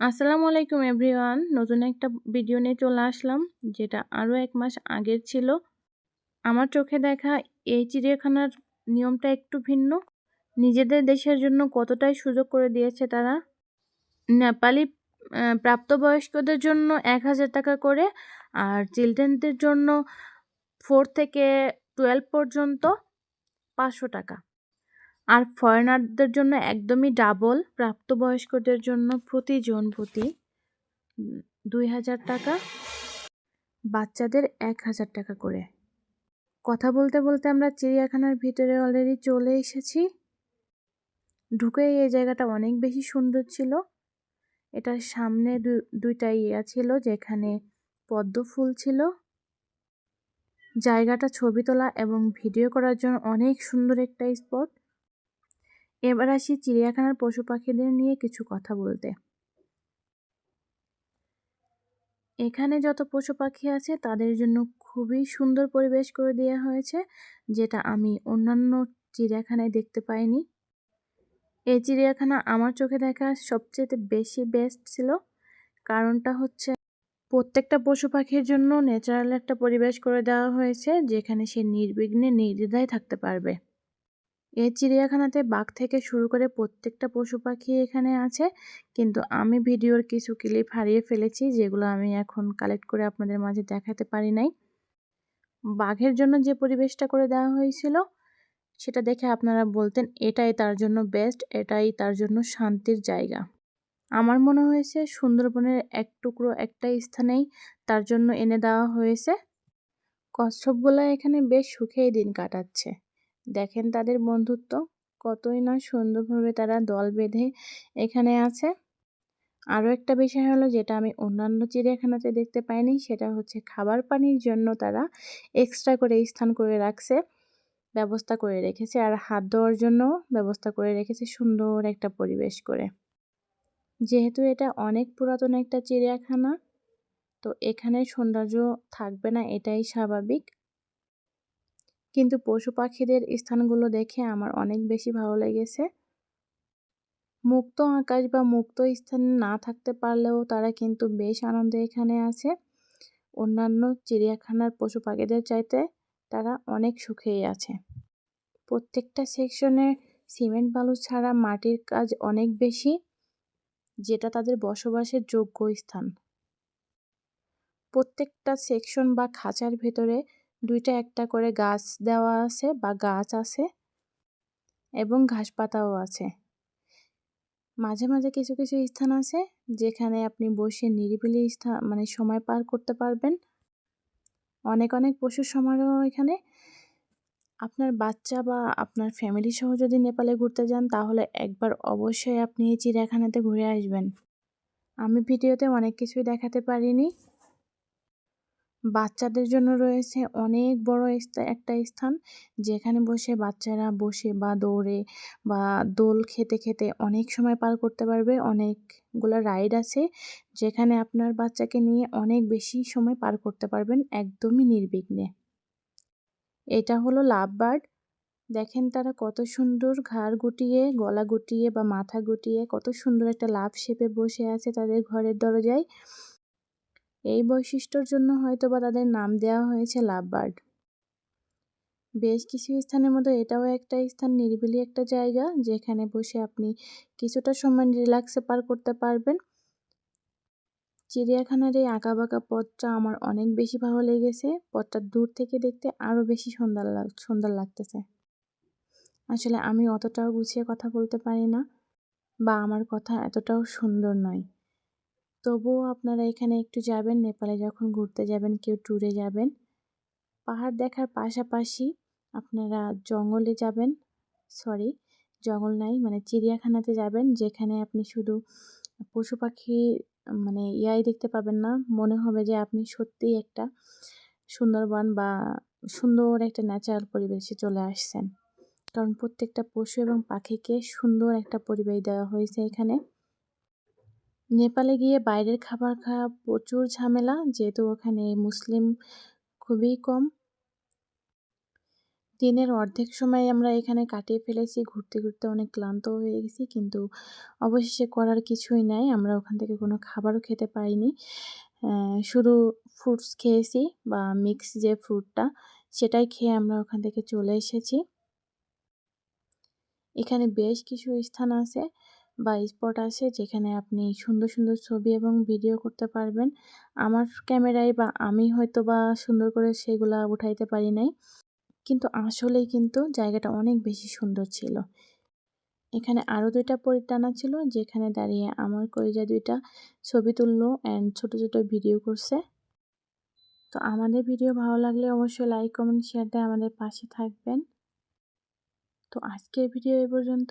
আসসালামু আলাইকুম এভরিওয়ান। নতুন একটা ভিডিও নিয়ে চলে আসলাম, যেটা আরও এক মাস আগের ছিল। আমার চোখে দেখা এই চিড়িয়াখানার নিয়মটা একটু ভিন্ন। নিজেদের দেশের জন্য কতটাই সুযোগ করে দিয়েছে তারা। নেপালি প্রাপ্তবয়স্কদের জন্য এক হাজার টাকা করে আর চিলড্রেনদের জন্য ফোর থেকে টুয়েলভ পর্যন্ত পাঁচশো টাকা। আর ফরেনারদের জন্য একদমই ডাবল প্রাপ্তবয়স্কদের জন্য প্রতিজন প্রতি দুই হাজার টাকা, বাচ্চাদের এক হাজার টাকা করে। কথা বলতে বলতে আমরা চিড়িয়াখানার ভিতরে অলরেডি চলে এসেছি। ঢুকে এই জায়গাটা অনেক বেশি সুন্দর ছিল। এটার সামনে দুইটা ইয়া ছিল যেখানে পদ্ম ফুল ছিল। জায়গাটা ছবি তোলা এবং ভিডিও করার জন্য অনেক সুন্দর একটা স্পট এবার আসি চিড়িয়াখানার পশু পাখিদের নিয়ে কিছু কথা বলতে। এখানে যত পশু পাখি আছে, তাদের জন্য খুবই সুন্দর পরিবেশ করে দেওয়া হয়েছে, যেটা আমি অন্যান্য চিড়িয়াখানায় দেখতে পাইনি। এই চিড়িয়াখানা আমার চোখে দেখা সবচেয়ে বেশি বেস্ট ছিল, কারণটা হচ্ছে প্রত্যেকটা পশু পাখির জন্য ন্যাচারাল একটা পরিবেশ করে দেওয়া হয়েছে, যেখানে সে নির্বিঘ্নে নির্দ্বিধায় থাকতে পারবে। এই চিড়িয়াখানাতে বাঘ থেকে শুরু করে প্রত্যেকটা পশু পাখি এখানে আছে। কিন্তু আমি ভিডিওর কিছু ক্লিপ হারিয়ে ফেলেছি, যেগুলো আমি এখন কালেক্ট করে আপনাদের মাঝে দেখাতে পারি নাই। বাঘের জন্য যে পরিবেশটা করে দেওয়া হয়েছিল, সেটা দেখে আপনারা বলতেন, এটাই তার জন্য বেস্ট এটাই তার জন্য শান্তির জায়গা। আমার মনে হয়েছে সুন্দরবনের এক টুকরো একটা স্থানেই তার জন্য এনে দেওয়া হয়েছে। কচ্ছপগুলো এখানে বেশ সুখেই দিন কাটাচ্ছে। দেখেন তাদের বন্ধুত্ব কতই না সুন্দরভাবে তারা দল বেঁধে এখানে আছে। আরও একটা বিষয় হলো যেটা আমি অন্যান্য চিড়িয়াখানাতে দেখতে পাইনি, সেটা হচ্ছে খাবার পানির জন্য তারা এক্সট্রা করে স্থান করে রাখছে, ব্যবস্থা করে রেখেছে আর হাত ধোয়ার জন্য ব্যবস্থা করে রেখেছে সুন্দর একটা পরিবেশ করে। যেহেতু এটা অনেক পুরাতন একটা চিড়িয়াখানা, তো এখানে সৌন্দর্য থাকবে না, এটাই স্বাভাবিক। কিন্তু পশু পাখিদের স্থানগুলো দেখে আমার অনেক বেশি ভালো লেগেছে। মুক্ত আকাশ বা মুক্ত স্থানে না থাকতে পারলেও তারা কিন্তু বেশ আনন্দে এখানে আছে। অন্যান্য চিড়িয়াখানার পশু পাখিদের চাইতে তারা অনেক সুখেই আছে। প্রত্যেকটা সেকশনে সিমেন্ট বালু ছাড়া মাটির কাজ অনেক বেশি, যেটা তাদের বসবাসের যোগ্য স্থান। প্রত্যেকটা সেকশন বা খাঁচার ভেতরে দুইটা একটা করে গাছ দেওয়া আছে বা গাছ আছে এবং ঘাস পাতাও আছে। মাঝে মাঝে কিছু কিছু স্থান আছে যেখানে আপনি বসে নিরিবিলি স্থান মানে সময় পার করতে পারবেন। অনেক অনেক পশুর সমারোহ এখানে। আপনার বাচ্চা বা আপনার ফ্যামিলি সহ যদি নেপালে ঘুরতে যান তাহলে একবার অবশ্যই আপনি এই চিড়িয়াখানাতে ঘুরে আসবেন। আমি ভিডিওতে অনেক কিছুই দেখাতে পারিনি। বাচ্চাদের জন্য রয়েছে অনেক বড় একটা স্থান যেখানে বসে বাচ্চারা বসে বা দৌড়ে বা দোল খেতে খেতে অনেক সময় পার করতে পারবে। অনেকগুলো রাইড আছে যেখানে আপনার বাচ্চাকে নিয়ে অনেক বেশি সময় পার করতে পারবেন একদমই নির্বিঘ্নে। এটা হলো লাভ বার্ড দেখেন তারা কত সুন্দর ঘাড় গুটিয়ে, গলা গুটিয়ে বা মাথা গুটিয়ে কত সুন্দর একটা লাভ শেপে বসে আছে তাদের ঘরের দরজায়। এই বৈশিষ্ট্যর জন্য হয়তো বা তাদের নাম দেওয়া হয়েছে লাভ বার্ড বেশ কিছু স্থানের মধ্যে এটাও একটা স্থান, নিরিবিলি একটা জায়গা, যেখানে বসে আপনি কিছুটা সময় রিল্যাক্সে পার করতে পারবেন। চিড়িয়াখানার এই আঁকা বাঁকা পথটা আমার অনেক বেশি ভালো লেগেছে। পথটা দূর থেকে দেখতে আরও বেশি সুন্দর লাগ সুন্দর লাগতেছে। আসলে আমি অতটাও গুছিয়ে কথা বলতে পারি না, বা আমার কথা এতটাও সুন্দর নয়। তবুও আপনারা এখানে একটু যাবেন, নেপালে যখন ঘুরতে যাবেন, কেউ ট্যুরে যাবেন। পাহাড় দেখার পাশাপাশি আপনারা জঙ্গলে যাবেন সরি জঙ্গল নাই মানে চিড়িয়াখানাতে যাবেন, যেখানে আপনি শুধু পশু পাখি মানে ইয়াই দেখতে পাবেন না। মনে হবে যে আপনি সত্যিই একটা সুন্দরবন বা সুন্দর একটা ন্যাচারাল পরিবেশে চলে আসছেন। কারণ প্রত্যেকটা পশু এবং পাখিকে সুন্দর একটা পরিবেশ দেওয়া হয়েছে এখানে। নেপালে গিয়ে বাইরের খাবার খাওয়া প্রচুর ঝামেলা, যেহেতু ওখানে মুসলিম খুবই কম। দিনের অর্ধেক সময় আমরা এখানে কাটিয়ে ফেলেছি, ঘুরতে ঘুরতে অনেক ক্লান্ত হয়ে গেছি, কিন্তু অবশেষে করার কিছুই নাই। আমরা ওখান থেকে কোনো খাবারও খেতে পাইনি শুধু ফ্রুটস খেয়েছি বা মিক্স যে ফ্রুটটা সেটাই খেয়ে আমরা ওখান থেকে চলে এসেছি। এখানে বেশ কিছু স্থান আছে। বা স্পট আছে যেখানে আপনি সুন্দর সুন্দর ছবি এবং ভিডিও করতে পারবেন। আমার ক্যামেরায় বা আমি হয়তো বা সুন্দর করে সেগুলা উঠাইতে পারি নাই। কিন্তু আসলেই কিন্তু জায়গাটা অনেক বেশি সুন্দর ছিল। এখানে আরও দুইটা পরিটানা ছিল, যেখানে দাঁড়িয়ে আমার কলিজা দুইটা ছবি তুললো অ্যান্ড ছোট ছোট ভিডিও করছে। তো আমাদের ভিডিও ভালো লাগলে অবশ্যই লাইক কমেন্ট শেয়ার দিয়ে আমাদের পাশে থাকবেন। তো আজকের ভিডিও এ পর্যন্ত।